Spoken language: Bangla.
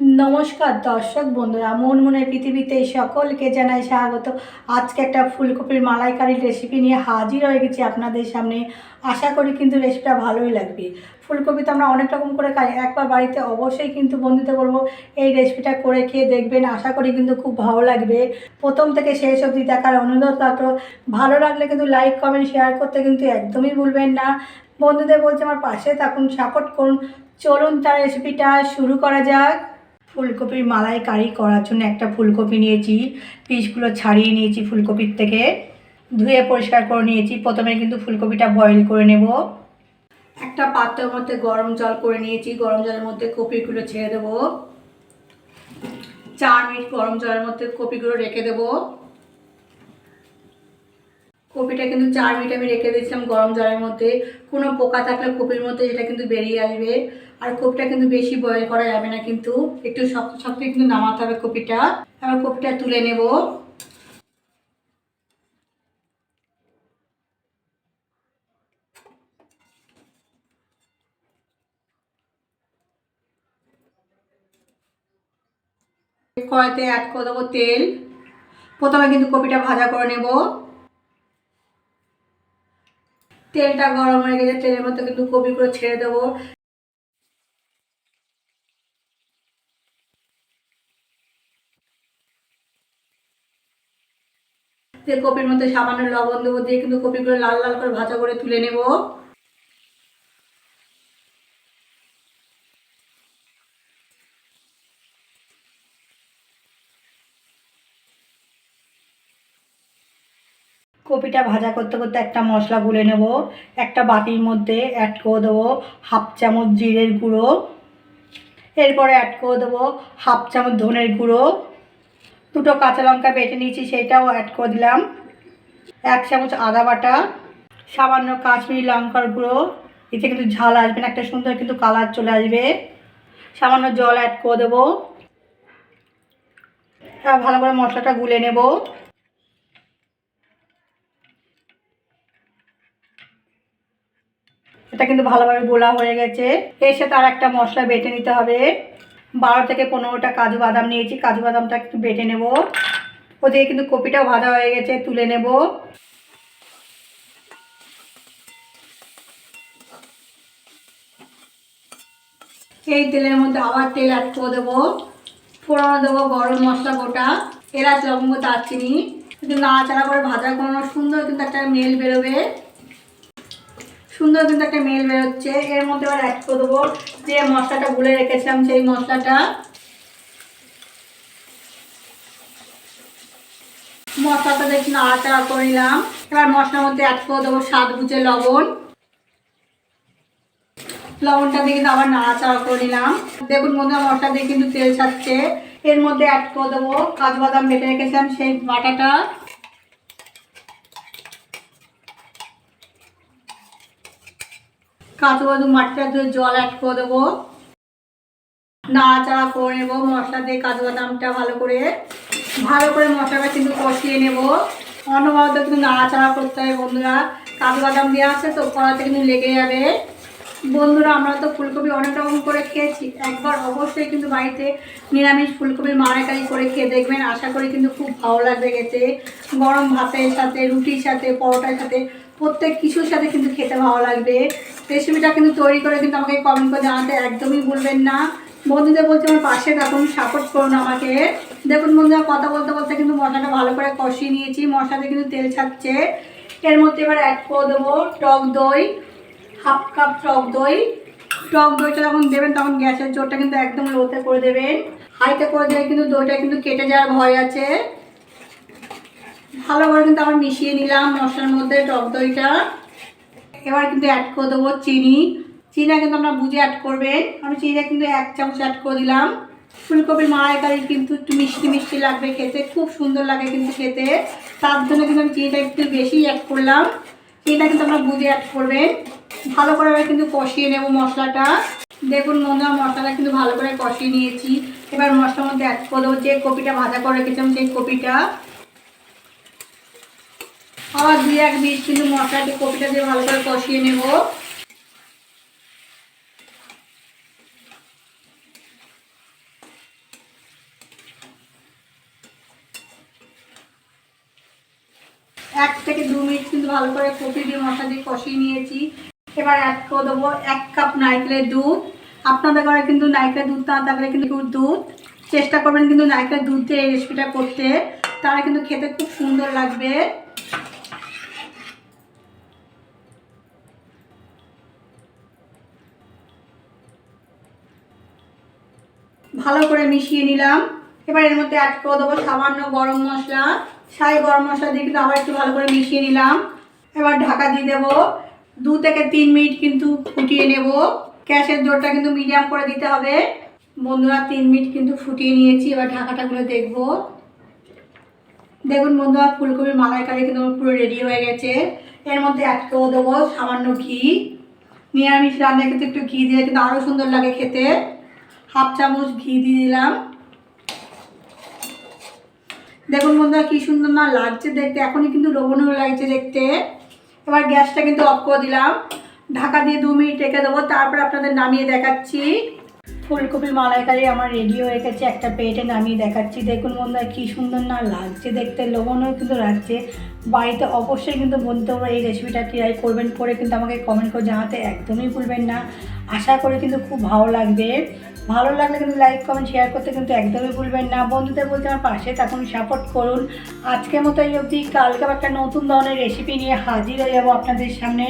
নমস্কার দর্শক বন্ধুরা, মন মনের পৃথিবীতে সকলকে জানাই স্বাগত। আজকে একটা ফুলকপির মালাইকারির রেসিপি নিয়ে হাজির হয়ে গেছি আপনাদের সামনে। আশা করি কিন্তু রেসিপিটা ভালোই লাগবে। ফুলকপি তো আমরা অনেক রকম করে খাই, একবার বাড়িতে অবশ্যই কিন্তু বন্ধুতে বলব, এই রেসিপিটা করে খেয়ে দেখবেন। আশা করি কিন্তু খুব ভালো লাগবে। প্রথম থেকে শেষ অবধি দেখার অনুরোধ থাকল ভালো লাগলে কিন্তু লাইক কমেন্ট শেয়ার করতে কিন্তু একদমই ভুলবেন না। বন্ধুদের বলছে আমার পাশে থাকুন সাপোর্ট করুন। চলুন তার রেসিপিটা শুরু করা যাক। ফুলকপির মালাই কারি করার জন্য একটা ফুলকপি নিয়েছি। পিসগুলো ছাড়িয়ে নিয়েছি ফুলকপির থেকে। ধুয়ে পরিষ্কার করে নিয়েছি। প্রথমে কিন্তু ফুলকপিটা বয়েল করে নেব। একটা পাত্রের মধ্যে গরম জল করে নিয়েছি। গরম জলের মধ্যে কপিগুলো ছেড়ে দেবো। চার মিনিট গরম জলের মধ্যে কপিগুলো রেখে দেবো। কপিটা কিন্তু চার মিনিট আমি রেখে দিয়েছিলাম গরম জলের মধ্যে। কোনো পোকা থাকলে কপির মধ্যে সেটা কিন্তু বেরিয়ে আসবে। আর কপিটা কিন্তু বেশি বয়েল করা যাবে না কিন্তু। একটু শক্ত শক্ত কিন্তু নামাতে হবে কপিটা। এবার কপিটা তুলে নেব। কড়াইতে অ্যাড করে দেবো তেল। প্রথমে কিন্তু কপিটা ভাজা করে নেব। তেলটা গরম হয়ে গেছে, তেলের মধ্যে কিন্তু কপিগুলো ছেড়ে দেবো। কপির মধ্যে সামান্য লবণ দেবো, দিয়ে কিন্তু কপিগুলো লাল লাল করে ভাজা করে তুলে নেব। কপিটা ভাজা করতে করতে একটা মশলা গুলে নেব, একটা বাটির মধ্যে অ্যাড করে দেবো হাফ চামচ জিরের গুঁড়ো, এরপরে অ্যাড করে দেবো হাফ চামচ ধনের গুঁড়ো, দুটো কাঁচা লঙ্কা বেটে নিয়েছি সেটাও অ্যাড করে দিলাম, এক চামচ আদা বাটা, সামান্য কাশ্মীরি লঙ্কার গুঁড়ো, এতে কিন্তু ঝাল আসবে না, একটা সুন্দর কিন্তু কালার চলে আসবে, সামান্য জল অ্যাড করে দেবো ভালো করে মশলাটা গুলে নেব। এটা কিন্তু ভালোভাবে গোলা হয়ে গেছে। এর সাথে আর একটা মশলা বেটে নিতে হবে। বারো থেকে পনেরোটা কাজু বাদাম নিয়েছি, কাজু বাদামটা একটু বেটে নেব। ওদিকে কিন্তু কপিটাও ভাজা হয়ে গেছে, তুলে নেব। এই তেলের মধ্যে আবার তেল অ্যাড করে দেবো। ফোড়ন দেবো গরম মশলা গোটা, এলাচ, লবঙ্গ, দারচিনি। কিন্তু না নাড়াচাড়া করে ভাজা কোনো সুন্দর কিন্তু একটা মেল বেরোবে। সুন্দর কিন্তু একটা মেল বেরোচ্ছে। এর মধ্যে আবার অ্যাড করে দেবো যে মশলাটা গুলে রেখেছিলাম, সেই মশলাটা। মশলাটা দেখি নাড়াচাড়া করে নিলাম। এবার মশলার মধ্যে অ্যাড করে দেবো স্বাদ বুঝে লবণ। লবণটা দিয়ে কিন্তু আবার নাড়াচাড়া করে নিলাম। দেখুন বন্ধুরা, মশলা দিয়ে কিন্তু তেল ছাড়ছে। এর মধ্যে অ্যাড করে দেবো কাজু বাদাম বেটে রেখেছিলাম, সেই বাটাটা। কাজু বাদাম মাটিটা ধুয়ে জল অ্যাড করে দেবো। নাড়াচাড়া করে নেব, মশলা দিয়ে কাজু বাদামটা ভালো করে। ভালো করে মশলাটা কিন্তু কষিয়ে নেব। অন্যভাবে কিন্তু নাড়াচাড়া করতে হবে বন্ধুরা। কাজু বাদাম দেওয়া আছে তো কড়াতে কিন্তু লেগে যাবে। বন্ধুরা, আমরা তো ফুলকপি অনেক রকম করে খেয়েছি। একবার অবশ্যই কিন্তু বাড়িতে নিরামিষ ফুলকপির মারাকারি করে খেয়ে দেখবেন। আশা করি কিন্তু খুব ভালো লাগবে খেতে। গরম ভাতের সাথে, রুটির সাথে, পরোটার সাথে, প্রত্যেক কিছুর সাথে কিন্তু খেতে ভালো লাগবে। রেসিপিটা কিন্তু তৈরি করে কিন্তু আমাকে কমেন্ট করে জানাতে একদমই ভুলবেন না। বন্ধুদের বলছে, আমার পাশে থাকুন সাপোর্ট করুন আমাকে। দেখুন বন্ধুরা, কথা বলতে বলতে কিন্তু মশলাটা ভালো করে কষিয়ে নিয়েছি। মশলাতে কিন্তু তেল ছাড়ছে। এর মধ্যে এবার অ্যাড করে দেবো টক দই, হাফ কাপ টক দই। টক দইটা যখন দেবেন, তখন গ্যাসের জোরটা কিন্তু একদম লোতে করে দেবেন। হাইতে করে দিলে কিন্তু দইটা কিন্তু কেটে যাওয়ার ভয় আছে। ভালো করে কিন্তু আবার মিশিয়ে নিলাম মশলার মধ্যে টক দইটা। এবার কিন্তু অ্যাড করে দেবো চিনি। চিনিটা কিন্তু আমরা বুঝে অ্যাড করবেন। আমি চিনিটা কিন্তু এক চামচ অ্যাড করে দিলাম। ফুলকপির মালাইকারি কিন্তু একটু মিষ্টি মিষ্টি লাগবে খেতে। খুব সুন্দর লাগে কিন্তু খেতে। তার জন্য কিন্তু আমি চিনিটা একটু বেশি অ্যাড করলাম। চিনিটা কিন্তু আমরা বুঝে অ্যাড করবেন। ভালো করে এবার কিন্তু কষিয়ে নেব মশলাটা। দেখুন বন্ধুরা, মশলাটা কিন্তু ভালো করে কষিয়ে নিয়েছি। এবার মশলার মধ্যে অ্যাড করে দেবো যে কপিটা ভাজা করে রেখেছিলাম সেই কপিটা। আবার দিয়ে এক বীজ কিন্তু মশলাটি কপিটা দিয়ে ভালো করে কষিয়ে নেব। এক থেকে দু মিনিট কিন্তু ভালো করে কপি দিয়ে মশলা দিয়ে কষিয়ে নিয়েছি। এবার এক করে দেবো এক কাপ নাইকেলের দুধ। আপনাদের ঘরে কিন্তু নারকেলের দুধ না থাকলে কিন্তু দুধ। চেষ্টা করবেন কিন্তু নারকেলের দুধ দিয়ে এই রেসিপিটা করতে। তারা কিন্তু খেতে খুব সুন্দর লাগবে। ভালো করে মিশিয়ে নিলাম। এবার এর মধ্যে অ্যাড করে দেবো সামান্য গরম মশলা। সাই গরম মশলা দিয়ে কিন্তু আবার একটু ভালো করে মিশিয়ে নিলাম। এবার ঢাকা দিয়ে দেবো দু থেকে তিন মিনিট কিন্তু ফুটিয়ে নেব। গ্যাসের জোরটা কিন্তু মিডিয়াম করে দিতে হবে। বন্ধুরা, তিন মিনিট কিন্তু ফুটিয়ে নিয়েছি। এবার ঢাকাটা খুলে দেখব। দেখুন বন্ধুরা, ফুলকপির মালাইকারি কিন্তু পুরো রেডি হয়ে গেছে। এর মধ্যে অ্যাড করে দেবো সামান্য ঘি। নিরামিষ রান্নায় কিন্তু একটু ঘি দিলে কিন্তু আরও সুন্দর লাগে খেতে। হাফ চামচ ঘি দিয়ে দিলাম। দেখুন বন্ধুরা, কি সুন্দর না লাগছে দেখতে, এখনই কিন্তু লোভনীয় লাগছে দেখতে। এবার গ্যাসটা কিন্তু অফ করে দিলাম। ঢাকা দিয়ে দু মিনিট রেখে দেবো, তারপর আপনাদের নামিয়ে দেখাচ্ছি। ফুলকপি মালাইকারি আমার রেডি হয়ে গেছে, একটা প্লেটে নামিয়ে দেখাচ্ছি। দেখুন বন্ধুরা, কি সুন্দর না লাগছে দেখতে, লোভনীয় কিন্তু লাগছে। বাড়িতে অবশ্যই কিন্তু বলতে হবে এই রেসিপিটা ট্রাই করবেন, করে কিন্তু আমাকে কমেন্ট করে জানাতে একদমই ভুলবেন না। আশা করি কিন্তু খুব ভালো লাগবে। ভালো লাগলে কিন্তু লাইক কমেন্ট শেয়ার করতে কিন্তু একদমই ভুলবেন না। বন্ধুদের বলতে আমার পাশে তখন সাপোর্ট করুন। আজকের মতো এই অবধি, কালকে একটা নতুন ধরনের রেসিপি নিয়ে হাজির হয়ে যাব আপনাদের সামনে।